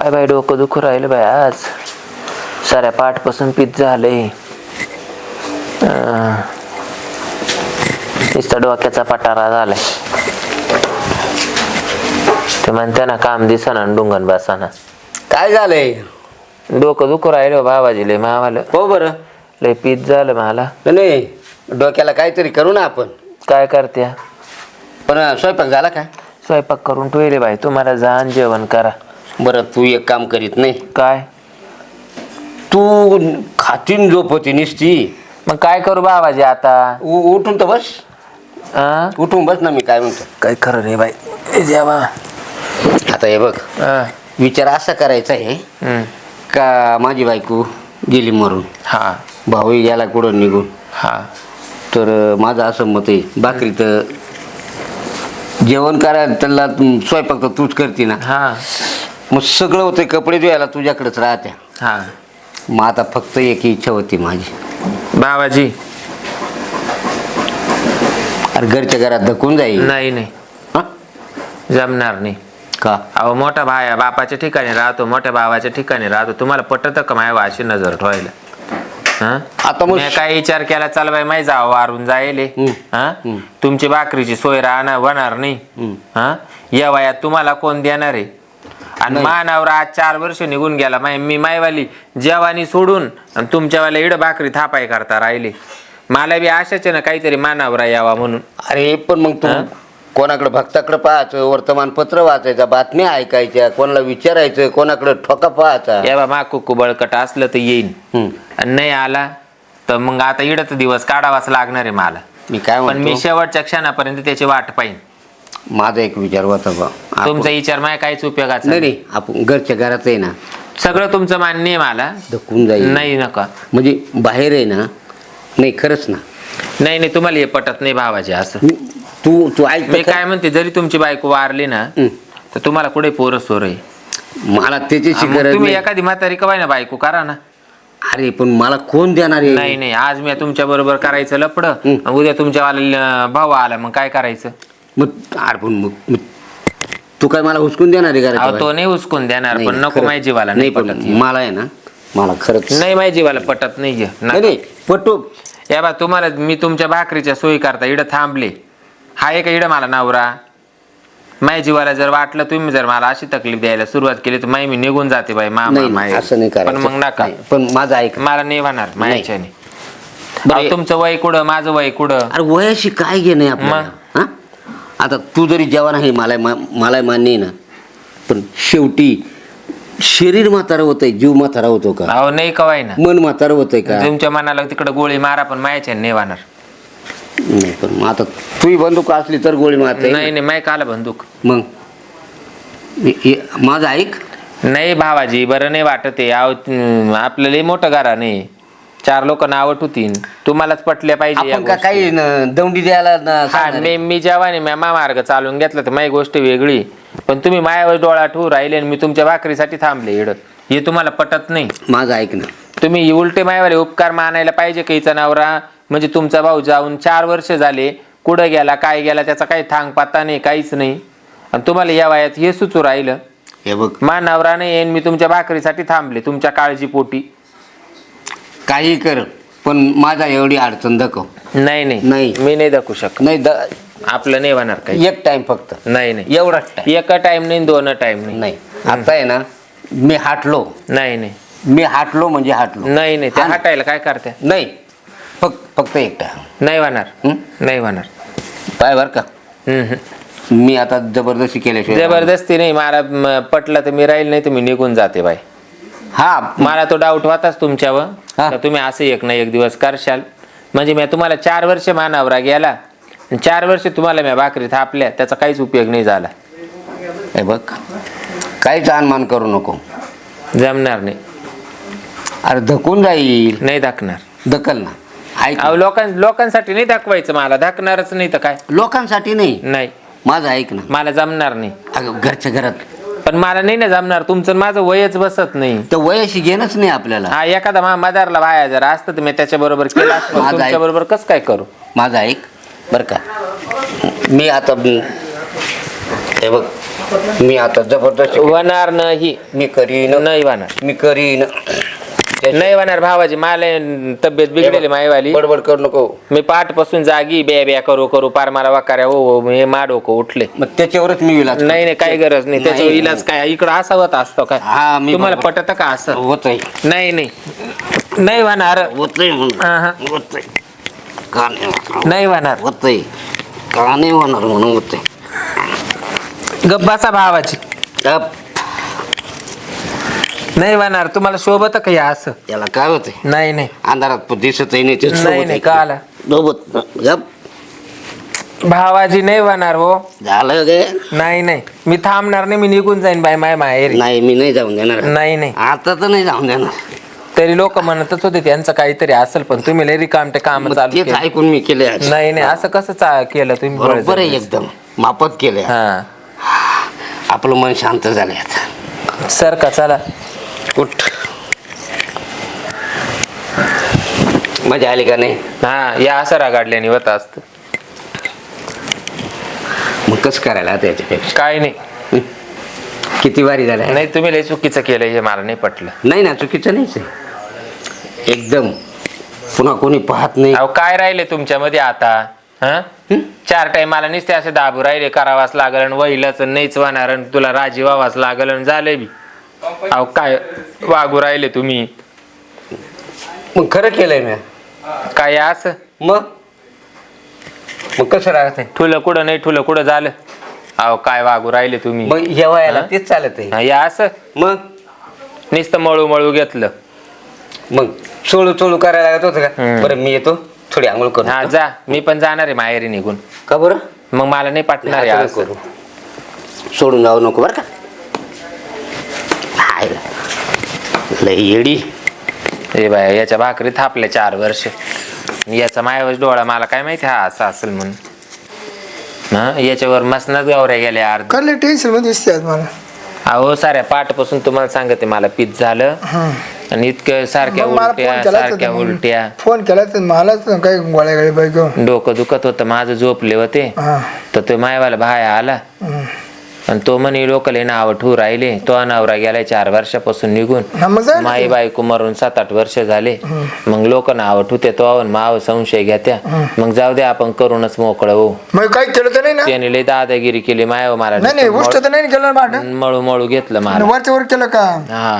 काय बाई डोकं दुखू राहिलं बाई आज? साऱ्या पाठपासून पीत झालंय. नुसता डोक्याचा पटारा झालाय. ते म्हणते ना काम दिसना डुंगण बसाना. काय झालंय? डोकं दुखू राहिलं बाबाजी लय मावाला. हो बरं. लय पीत झालं मला. नाही डोक्याला काहीतरी करू ना आपण. काय करते पण स्वयंपाक झाला का? स्वयंपाक करून ठेवले बाई तुम्हाला जाण जेवण करा. बरं तू एक काम करीत नाही. काय? तू खातीन झोपती निसती. मग काय करू बाबाजी आता? उ- उठून तर बस? उठून बस ना मी काय म्हणतो. काय खरं नाही बाई? ए आता हे बघ हा. विचार असा करायचा आहे हम्म. का माझी बायको गेली मरून? हा. भाऊही गेला कुठं निघून? हा. तर अं, माझं असं मत आहे भाकरी तर जेवण करायला त्याला तू- स्वयंपाक तर तूच करते ना. हा. मग सगळं होतं कपडे धुवायला तुझ्याकडेच राहत्या. हा. मग आता फक्त एक इच्छा होती माझी. बाबाजी. अरे घरच्या घरात धकून जाईल. नाही नाही. हा? जमणार नाही. का? अहो मोठा भाया बापाच्या ठिकाणी राहतो मोठ्या भावाच्या ठिकाणी राहतो. तुम्हाला पटत का माय अशी नजर ठेवायला? हा? आता मग मी काय विचार केला चल बाई माही जावं वारून जायले. हा? हम्म. तुमची भाकरीची सोय राहणार होणार नाही. हा? या वयात तुम्हाला कोण देणार आहे? आणि. मानावर आज चार वर्ष निघून गेला. माय मी मायवाली जेवानी सोडून आणि तुमच्यावाला इड भाकरी थापाय करता राहिले. मला बी आशाच ना काहीतरी मानावर यावा म्हणून. अरे पण मग तू? कोणाकडे भक्ताकडे पाहायचं वर्तमानपत्र वाचायचं बातम्या ऐकायच्या कोणाला विचारायचं कोणाकडे ठोका पाहायचा? या बा मा कुकू बळकट असलं तर येईन. हम्म. आणि नाही आला तर मग आता इडत दिवस काढावाच लागणार आहे मला. मी काय पण मी म्हणतो? शेवटच्या क्षणापर्यंत त्याची वाट पाहिन. माझा एक विचार होता बा. आपण- तुमचा विचार माय काहीच उपयोगाचा नाही नाही. नाही आपण घरच्या घरात आहे ना. सगळं तुमचं मान्य आहे मला. धकून जाईल. नाही नका. म्हणजे बाहेर आहे ना नाही खरंच ना. नाही नाही तुम्हाला हे पटत नाही भावाचे असं. तू तू ऐक मी तर काय म्हणते जरी तुमची बायको वारली ना. तर तुम्हाला कुठे पोरं सोर आहे? मला त्याच्याची मग गरज तुम्ही नाही. एखादी म्हातारी कवाय ना बायको करा ना. अरे पण मला कोण देणार नाही आहे? नाही आज मी तुमच्या बरोबर करायचं लपड. उद्या तुमच्या वाला भाऊ आला मग काय करायचं? मग अरे पण मग मग तू काय मला हुसकून देणार आहे अहो घराच्या तो नाही उचकून देणार नाही, पण नाही, नको. माझ्या जीवाला नाही नाही पण पटत. मला आहे ना मला खरंच नाही माझ्या जीवाला पटत नाहीये नाही ना नाही पटू. या बा तुम्हाला मी तुमच्या भाकरीच्या सोयी करता इडं थांबले. हा एक इडं मला नवरा. माझ्या जीवाला जर वाटलं तुम्ही जर मला अशी तकलीफ द्यायला सुरुवात केली तर माई मी निघून जाते बाई मामा नाही माय. नाही, असं नाही पण करायचं मग नका. नाही, पण माझं ऐक. मला नाही होणार नाही. बरं, अहो, तुमचं वय कुठं माझं वय कुठं? अरे वयाशी काय घेणं आहे आपल्याला? हा? आता तू जरी जवान आहे मला मा- मला मान्य आहे ना पण शेवटी शरीर म्हातारा होतंय जीव म्हातारा होतो का? अहो नाही कवाय ना मन म्हातारा होतंय का? तुमच्या मनाला तिकडे गोळी मारा पण मायाच्या नाही होणार नाही पण मग आता तुही बंदूक असली तर गोळी मारता. नाही नाही माय काला बंदूक. मग? हे- हे- माझं ऐक. नाही भावाजी बरं नाही वाटत आहे. अहो हम्म, आपलं लय मोठं घरा नाही चार लोक नावं ठुतीन तुम्हालाच पटल्या पाहिजे या आपण का गोष्टी. काही न- दौंडी द्यायला न- हा सांगणार मी? मी जेव्हा मी मा मार्ग चालून घेतला तर माझी गोष्ट वेगळी. पण तुम्ही मायावर डोळा ठेवू राहिले आणि मी तुमच्या भाकरीसाठी थांबले इडत हे तुम्हाला पटत नाही. माझं ऐक ना. तुम्ही उलटे मायावर उपकार मानायला पाहिजे की हिचा नवरा? म्हणजे तुमचा भाऊ जाऊन चार वर्ष झाले कुठं गेला काय गेला त्याचा काही थांग पत्ता नाही काहीच नाही. आणि तुम्हाला या वयात हे सुचू राहिलं. हे बघ. मा नवरा नाही येईन मी तुमच्या भाकरीसाठी थांबले तुमच्या काळजीपोटी. काही कर पण माझा एवढी अडचण दाखव. नाही नाही. नाही. मी नाही दाखवू शकत. नाही द- आपलं नाही होणार काही. एक टाइम फक्त. नाही नाही. एवढाच टाइम एका टाइम नाही दोन टाइम नाही. नाही. आता आहे ना मी हाटलो. नाही नाही. मी हाटलो म्हणजे हाटलो. नाही नाही. ते ना. हटायला काय करते? नाही. फक्त फक्त एक टाइम नाही होणार. हं? नाही होणार. पाय बर का. मी आता जबरदस्ती केल्याशिवाय जबरदस्ती नाही. मला म, पटलं तर मी राहील नाही तर मी निघून जाते बाई. हा. मला तो डाऊट होताच तुमच्यावर. हा. तुम्ही असं एक ना एक दिवस करशाल. म्हणजे मी तुम्हाला चार वर्ष मानावरा गेला. आणि चार वर्ष तुम्हाला मी भाकरी थापल्या. त्याचा काहीच उपयोग नाही झाला. हे बघ काहीच अनुमान करू नको. जमणार नाही. अरे धकून जाईल. नाही दाखणार दकल ना. ऐक अहो लोकां लोकांसाठी नाही दाखवायचं मला. दाखणारच नाही तर काय? लोकांसाठी नाही. नाही. माझं ऐक ना. मला जमणार नाही. अगं घरच्या घरात पण मला नाही ना जमणार. तुमचं आणि माझं वयच बसत नाही. तर वयाशी घेणंच नाही आपल्याला. हा एखादा मा मदारला बाया जर असतं तर मी त्याच्या बरोबर केलं तुमच्या. बरोबर कसं काय करू? माझं ऐक. बरं का. मी आता हे बघ. मी आता जबरदस्त होणार नाही. मी करीन. नाही होणार मी करीन. नाही होणार भावाजी मला तब्येत बिघडेली माईवाली बडबड करू नको. मी पाठपासून जागी बे बे करू करू पार मला वाकाऱ्या हो मा डोकं उठले. मग त्याच्यावरच मी इलाज नाही नाही काही गरज नाही त्याच्यावर. इलाज काय इकडं असा होत असतो काय? हा मी तुम्हाला पटत का असं? होत नाही नाही. नाही होणार. होत. होत का नाही होणार? होत का नाही होणार म्हणून होत गप्पाचा भावाची अब नाही होणार तुम्हाला शोभत का हे असं? त्याला काय होते नाही नाही. अंधारात दिसत नाही ते सोबत नाही आहे. सोबत गप. भावाजी नाही होणार हो. झालं गे नाही नाही. मी थांबणार नाही मी निघून जाईन बाय माय माहेरी. नाही मी नाही जाऊन देणार. नाही नाही. आता तर नाही जाऊन देणार. तरी लोक म्हणतच होते त्यांचं काहीतरी असेल पण तुम्ही लय रिकामटे काम मग चालू तेच केले. ऐकून मी केले आज. नाही नाही. असं कसं चा- केलं तुम्ही बरोबर आहे? एकदम. मापत केले. हा. आपलं मन शांत झाले आता. सर का चला. उठ मजा आली का नाही? हा या असं रागाडल्याने होत असत. मग कसं करायला आता याच्यापेक्षा? काय नाही? किती वारी झाल्या? नाही तुम्ही लय चुकीचं केलं हे मला नाही पटलं. नाही ना चुकीचं नाहीच आहे. एकदम पुन्हा कोणी पाहत नाही. अहो काय राहिले तुमच्यामध्ये आता? हा? चार टाइम मला नुसते असे दाबू राहिले करावाच लागल आणि वहिलच नाहीच वाहणार आणि तुला राजी व्हावाच लागल आणि झालंय बी. अहो काय वागू राहिले तुम्ही? मग खरं केलंय मी. काय असं? मग? मग कसं राहत ठुलं कुठं नाही ठुलं कुठं झालं? अहो काय वागू राहिले तुम्ही? मग या वयाला हा? तेच चालत आहे हा, या असं? मग? नुसतं मळू मळू घेतलं. मग चोळू चोळू करायला लागत होतं का? हम्म. बरं मी येतो. थोडी आंघोळ हा करतो जा. मी पण जाणार आहे माहेरी निघून. का बरं? मग मला नाही पटणार आहे असं. करू. सोडून जाऊ नको बरं का? हाय. लय येडी. हे बाय याच्या भाकरी थापल्या चार वर्ष. याचा मायावच डोळा मला काय माहिती हा असं असेल म्हणून. हा याच्यावर मसनाच गावऱ्या गेल्या अर्ध. टेन्शनमध्ये दिसते आज मला. अहो साऱ्या पाठपासून तुम्हाला सांगते मला पीत झालं. आणि इतकं सारख्या मग मला उलट्या फोन केला सारख्या उलट्या. फोन केला तर मलाच काही गोळ्या गाडी बाई घेऊन डोकं दुखत होतं माझं झोपले होते. हा. तर तो मायवाला भाया आला. हम्म. आणि तो म्हणे लोकले नाव ठेवू राहिले. तो अनावरा गेलाय चार वर्षापासून निघून. हा, माई बायको मरून सात आठ वर्ष झाले. मग लोक नाव ठेवते तो अवन माव संशय घेत्या. मग जाऊ दे आपण करूनच मोकळं हो काही केलं तर नाही ना? त्याने लय दादागिरी केली मायाव मला तर नाही केलं भांड मळू मळू घेतलं मला. वरच्या वर केलं का? हा.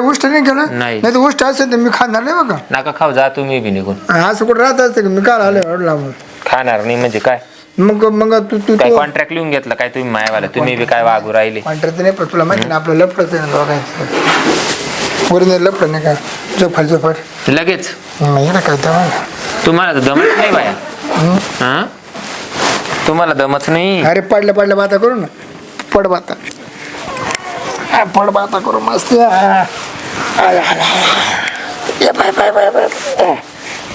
गोष्ट नाही केलं? नाही. तर गोष्ट असेल तर मी खाणार नाही बघा. नका खाऊ जा तुम्ही बी निघून. असं कुठं राहत असतं मी काल आलो खाणार नाही म्हणजे काय? मग मग तू तू काय कॉन्ट्रॅक्ट लिहून घेतलं? काय तुम्ही मायावाला? तुम्ही बी काय वागू राहिले? कॉन्ट्रॅक्ट नाही पण तुला माहिती ना आपलं लपडच आहे ना दोघांचं. वरून लपड नाही का? जोफाल जोफाल लगेच? नाही ना काय तुम्हाला तर दमत नाही बाया. हा? तुम्हाला दमत नाही? अरे पडल्या पडल्या बाता करू ना. पड बाता. हा, पड बाता करू मस्त. हा. आय, आय, आय. ये बाय बाय बाय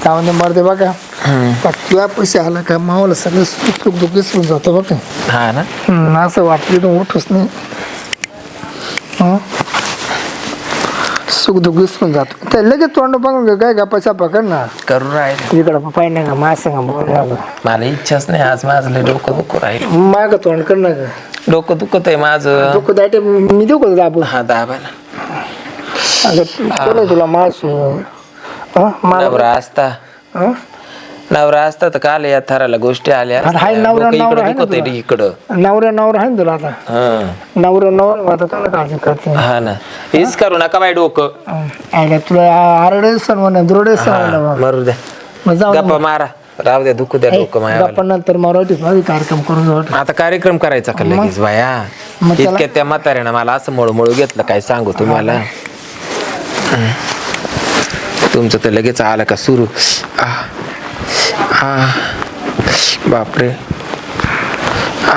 काय म्हणते मरते बघा. तुला पैसे आला का मावाला सगळं सुख सुख दुःख विसरून जातो बघा. हा ना. हम्म, असं वाटलं तर उठूच नाही. हं? सुख दुःख विसरून जातो. ते लगेच तोंड बघून काय का पैसा पकड ना. करू राहिले. इकडं पाहिजे का माझ सांगा बोल मला इच्छाच नाही आज माझं लय डोकं दुखू राहील. माग तोंड कर ना गं. डोकं दुखत आहे माझं. डोकं दाटे मी देऊ का दाबू हा दाबा ना अगं कोण तुला मास? मला नवरा असता हं? नवरा असता तर काल या थराला गोष्टी आल्या. अरे हाय, असत्या. नवरा- नवरा आहे इकडं ना दुखत आहे तुला. इकडं. नवऱ्या नवरा आहे ना तुला आता? हा. नवरा नवरा आता काय काळजी करते? हा ना. हेच करू नका बाई डोकं. आयला तुला आरडे सण म्हणा दुरडे सण हा, मरू द्या. मग जाऊ गप्पा मारा. राहू द्या दुखू द्या डोकं मायावाला. गप्पा नंतर मराठी माझी कार्यक्रम करून जाऊ आता कार्यक्रम करायचा का लगेच बाया? मग त्याला- इतक्या त्या म्हाताऱ्यानं मला असं मळू घेतलं काय सांगू तुम्हाला. तुमचं तर लगेच आलं का सुरू? आ. आ बापरे आ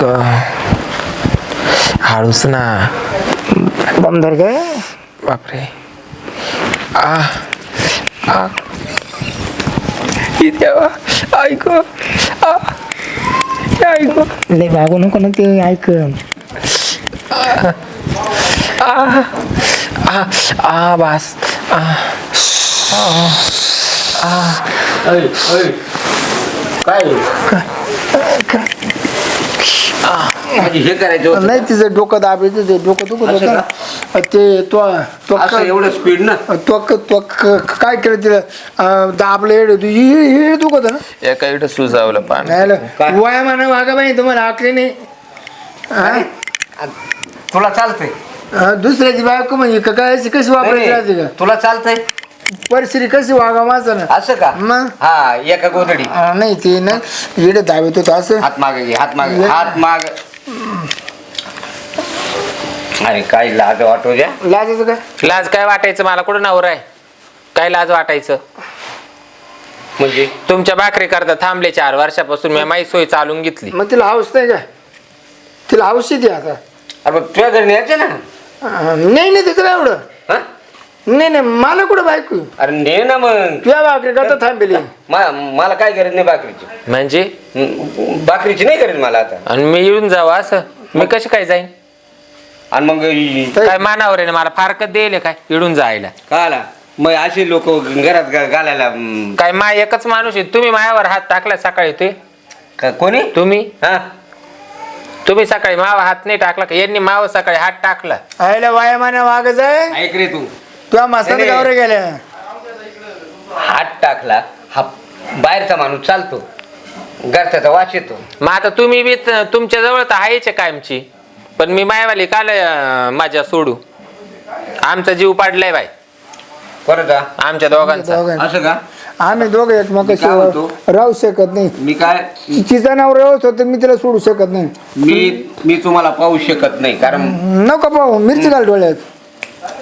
ग हळूच ना दमदार काय बापरे आ आ देवा ऐक आ ऐक लय भागू नको ना ते ऐक आ आ आ बस आ काय? म्हणजे हे करायचं होतं नाही तिचं डोकं दाबायचं ते डोकं दुखत असं होतं ना. ते तो तो असं एवढं स्पीड ना? तो तो काय केलं तिला? अं, दाबलं होती हे दुखत ना? एका इकडे सुजावलं पान काय? वया म्हणा वागा बाई तुम्हाला आखली नाही. हा? तुला चालतंय. अं, दुसऱ्याची बायको म्हणजे का काय अशी कशी वापरायची राहते का? तुला चालतंय? परिस्थिती कशी वागा माझं ना असं का? मग? हा एका गोधडी. नाही ते ना येडे दाबत होतं असं. हात मागे घे हात मागे हात माग. अरे काय लाज वाटू द्या. लाजायचं काय? लाज काय वाटायचं? मला कुठं नवरा आहे? काय लाज वाटायचं? म्हणजे तुमच्या भाकरी करता थांबले चार वर्षापासून मी माई सोय चालून घेतली. मग तिला हाऊस नाही काय तिला हाऊस येते आता. अरे मग तुझ्या घरी न्यायचं ना? नाही नाही तिचं काय एवढं. हा? नाही नाही मला कुठं बायको? आहे? अरे ने ना मग. तुझ्या भाकरी करता थांबेली मा- मला काय गरज नाही भाकरीची. म्हणजे? भाकरीची नाही गरज मला आता. आणि मी येऊन जावं असं. मी कशी काय जाईन? आणि मग इ- काय मानावर आहे ना मला फारकत देईल काय? इडून जायला. आला मग असे लोक घरात घा- घालायला हं, काय माय एकच माणूस आहे. तुम्ही मायावर हात टाकला सकाळी ते? का- कोणी? तुम्ही? हा. तुम्ही सकाळी मावा हात नाही टाकला का? यांनी माव सकाळी हात टाकला. आयला वाया माना वागच आहे ऐक रे तू. तुझ्या मस्तान नाही, गावरे गेल्या हात टाकला हा बाहेरचा माणूस चालतो. घरच्याचा वास येतो. मग आता तुम्ही बी त- तुमच्या जवळ तर आहेच आहे कायमची. पण मी मायावाली काल अं, माझ्या सोडू. आमचा जीव पाडलाय बाय परत हा. आमच्या दोघांचा. असं का? आम्ही दोघं मी काय म्हणतो? एकमेकाशी राहू शकत नाही. मी काय? तिचा नाव राहत होतं मी तिला सोडू शकत नाही. मी मी तुम्हाला पाहू शकत नाही कारण नको पाहू. मिरची घाल डोळ्यात.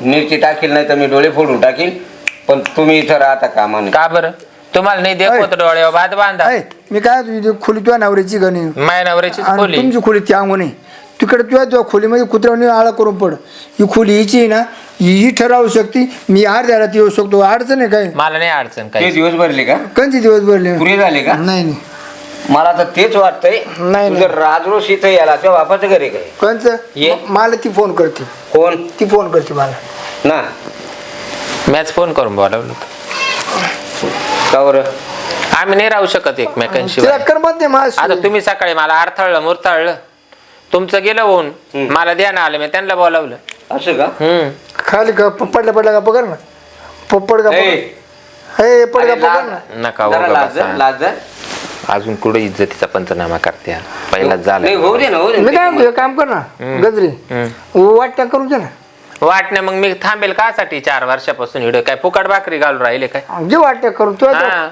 मिरची टाकील नाही तर मी डोळे फोडून टाकील. पण तुम्ही इथं राहता कामा नाही का बरं? तुम्हाला नाही देखवत डोळ्यावर भात बांधा? ऐ, मी काय तुझी खोली तुझ्या नवऱ्याची गणी माया नवऱ्याचीच आणि खोली. तुमची खोली नाही तिकडे तुझ्या तुझ्या खोलीमध्ये कुत्र्याने आळा करून पड. ही खोली हिची आहे ना ही ही ठरावू शकते. मी आठ द्यायला ती येऊ शकतो. अडचण आहे काय? मला नाही अडचण ते काही दिवस भरले का? कंची दिवस भरले? पुरे झाले का? नाही नाही. मला तर तेच वाटतंय नाही. तुझं राजरोस इथं याला त्या बापाचं घरी काय ये. मला ती फोन करते. कोण? ती फोन करते मला. ना. मॅच फोन करून बोलावलं होतं. का बरं? आम्ही नाही राहू शकत एकमेकांशिवाय. तिला करमत नाही आता माझ तुम्ही सकाळी मला अडथळलं मुरताळलं तुमचं गेलं होऊन हम्म. मला द्या ना आलं मी त्यांना बोलावलं. असं का? हम्म. खाली का पडला पडला का पकड ना. पप्पड का ए, पकड. हे पड का अरे पकड ना. लाज- नका हो जरा गं लाज बसा. लाज. अजून कुठे इज्जतीचा पंचनामा करते पहिलाच नाही झालं. होऊ दे ना होऊ दे मी काय ना. म्हणतो, एक काम कर ना गजरी. वाटण्या करून दे ना. वाटणे मग मी थांबेल कासाठी चार वर्षापासून इकडे काय फुकट भाकरी घालून राहिले काय? जे वाटण्या करून तू हा.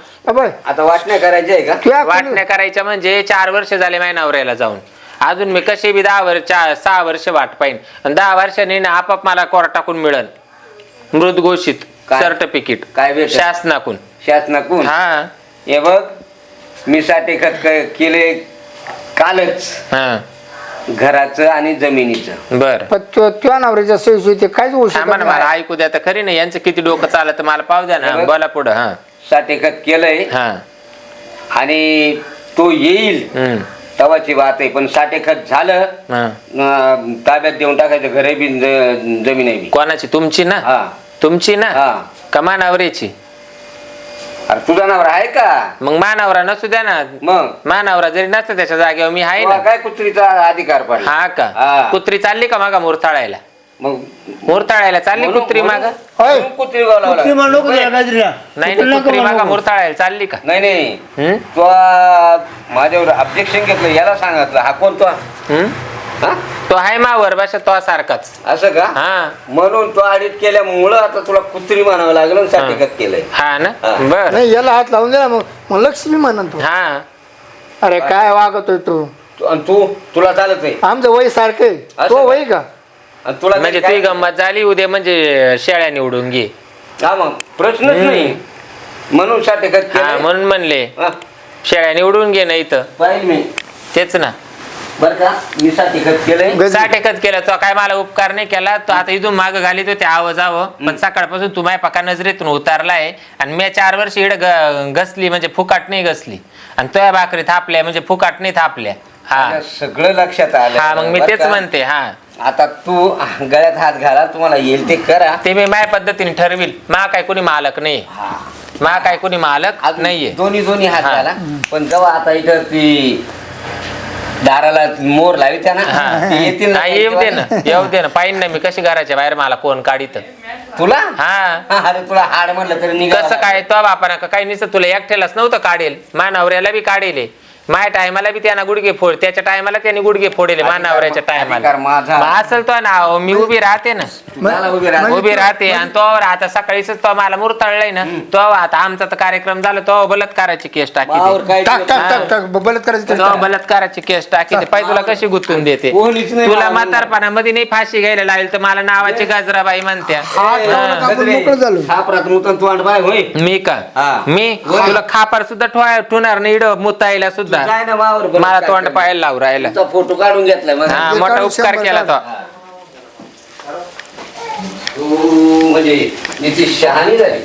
आता वाटण्या करायची आहे का? वाटण्या करायच्या म्हणजे चार वर्ष झाले माझ्या नवऱ्याला जाऊन. अजून मी कशी बी दहा वर्ष चार सहा वर्ष वाट पाहिन. आणि दहा वर्षांनी ना आपाप मला कोर टाकून मिळल मृत घोषित काय? सर्टिफिकेट काय भेटल? शासनाकून शासनाकून हा. हे बघ मी साठी खत क- केले कालच. हा. घराचं आणि जमिनीचं. बर. पण तु- तुझ्या नवऱ्याच्या सोयी ते काहीच होऊ शकत ना मला नाही. ऐकू द्या तर खरी नाही. यांचं किती डोकं चालत मला पाव द्या ना. बरं. बोला पुढं हा. साठी खत केलंय. हा. आणि तो येईल. हम्म. तवाची बात आहे. पण साठी खत झालं हा. अं, ताब्यात देऊन टाकायचं घरे बी ज- जमीन आहे बी. कोणाची? तुमची ना? हा. तुमची ना? हा. का मानावरीची? अरे तुझा नावर आहे का मग मानावरा नसू द्या ना मग मानावरा जरी नसतं त्याच्या जागेवर मी आहे तुला ना काय कुत्रीचा अधिकार पडला हा का. कुत्री चालली का मागा मुरताळायला मग मुरताळायला चालली म्हणून- कुत्री मागा म्हणून- म्हणून कुत्री बोलावं कुत्री लागलं. म्हणू नको तुला गजरीला. नाही कुत्री नाही, कुत्री मागा. मुरताळायला चालली का नाही नाही हम्म? तो माझ्यावर ऑब्जेक्शन घेतलं याला सांगितलं हा कोण तो हम्म? हा? तो आहे मावर भाषा तो सारखाच. असं का? हा. म्हणून तो आडित केल्यामुळं आता तुला कुत्री म्हणावं लागलं आणि साठीकत केलंय. हा ना? हा. बर. नाही याला हात लावून दे ना मग. मग लक्ष्मी म्हणन तू. हा. अरे काय वागतोय तू? तू- आणि तू तुला चालत आहे. आमचं वय सारखं आहे. तो का? वय का? आणि तुला म्हणजे काय- तुझी गंमत झाली उद्या म्हणजे शेळ्या निवडून घे. हा मग प्रश्नच नाही. म्हणून साठीकत हा केलं म्हणून म्हणले. शेळ्या निवडून घे ना इथं. पाहिजे मी. तेच ना. बर का? मी साठीकत केलंय. गजरी. साठ एकच केलं. तो काय मला उपकार नाही केला. तो आता इथून माग घाली तो ते आव जावं पण सकाळपासून तू माझ्या पका नजरेतून उतारलाय. आणि मी चार वर्ष इकडे घसली म्हणजे फुकाट नाही घसली. आणि तुझ्या भाकरी थापल्या म्हणजे फुकाट नाही थापल्या. हा. सगळं लक्षात आलं. हा मग मी बरं तेच का? म्हणते हा. आता तू गळ्यात हात घाला तुम्हाला येईल ते करा. ते मी माझ्या पद्धतीने ठरविल. मा काय कोणी मालक नाही. हा. मा काय कोणी मालक अजून नाहीये. दोन्ही दोन्ही हात हा. घाला. पण जेव्हा आता इथं ती दाराला मोर लावी त्या ना. ते येतील ना हा, येऊ दे ना येऊ दे ना. पाहिजे ना मी कशी घराच्या बाहेर मला कोण काढित. तुला? हा. अरे तुला हाड म्हणलं तरी निघा कसं काय? तो बापाना का काही निसं तुला एकट्यालाच नव्हतं काढेल. मानावऱ्याला बी काढेल माझ्या टायमाला बी त्यांना गुडघे फोड त्याच्या टायमाला त्यांनी गुडघे फोडेले मानावऱ्याच्या टायमाला. अधिकार माझा. असेल तो ना अहो, मी उभी राहते ना. मला उभी राहा. उभी राहते आणि तो आता सकाळीच तो मला मुरतळलाय ना तो आता आमचा तर कार्यक्रम झाला तो बलात्काराची केस टाकी मावर काय टाक टाक टाक टाक बलत करायचं तो बलात्काराची केस टाकी पाय तुला कशी गुंतून देते? कोणीच नाही तुला मारलं. म्हातारपणामध्ये नाही फाशी घ्यायला लागेल तर मला नावाची गजराबाई म्हणत्या. गजरे, मोकळं झालो. तोंड बाय होय. मी का? हा. मी? होय. तुला खापर सुद्धा ठोया ठेवणार नाही इड मुतायला सुद्धा. ना बरं मला तोंड? पाहायला लावू राहिला तुमचा फोटो काढून घेतलाय मग हा ते मोठा काढून उपकार शंभर केला तो. तू म्हणजे निती शहाणी झाली